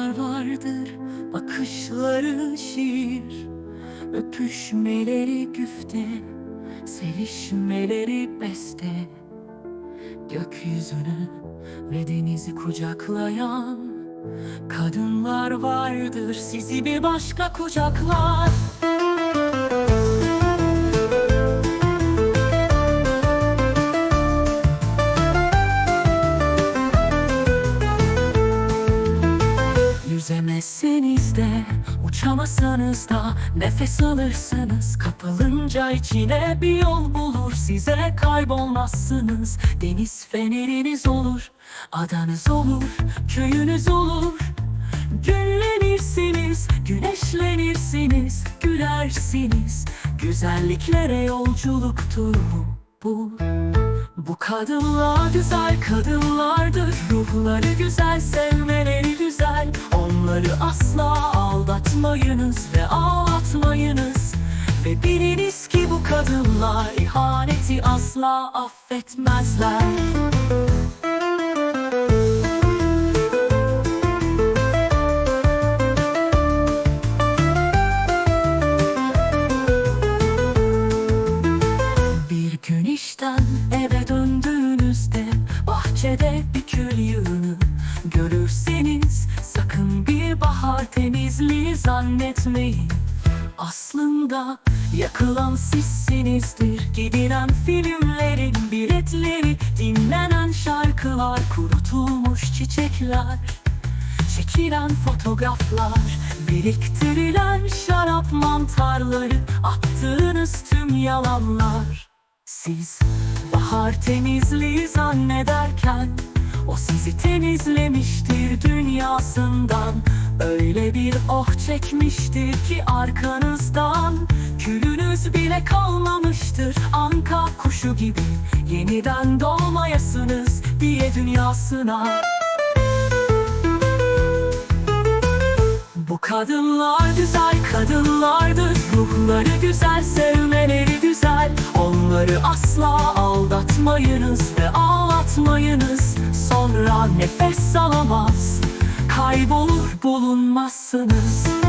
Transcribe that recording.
vardır Bakışları şiir. Öpüşmeleri güfte Sevişmeleri beste. Gökyüzünü ve denizi kucaklayan Kadınlar vardır sizi bir başka kucaklar Yüzemezseniz de uçamasanız da nefes alırsınız Kapılınca içine bir yol bulur size kaybolmazsınız. Deniz feneriniz olur, adanız olur, köyünüz olur. Günlenirsiniz, güneşlenirsiniz, gülersiniz. Güzelliklere yolculuktur bu, bu. Bu kadınlar güzel kadınlardır Ruhları güzel, Ve biliniz ki bu kadınlar ihaneti asla affetmezler. Bir gün işten eve döndüğünüzde Bahçede bir kül yığını görürseniz Sakın bir bahar temizliği zannetmeyin. Aslında yakılan sizsinizdir Gidilen filmlerin biletleri Dinlenen şarkılar Kurutulmuş çiçekler Çekilen fotoğraflar Biriktirilen şarap mantarları Attığınız tüm yalanlar. Siz bahar temizliği zannederken O sizi temizlemiştir dünyasından. Öyle bir oh çekmiştir ki arkanızdan Külünüz bile kalmamıştır. Anka kuşu gibi Yeniden doğmayasınız diye dünyasına. Bu kadınlar güzel kadınlardır. Ruhları güzel, sevmeleri güzel. Onları asla aldatmayınız ve ağlatmayınız. Sonra nefes alamaz Kaybolur bulunmazsınız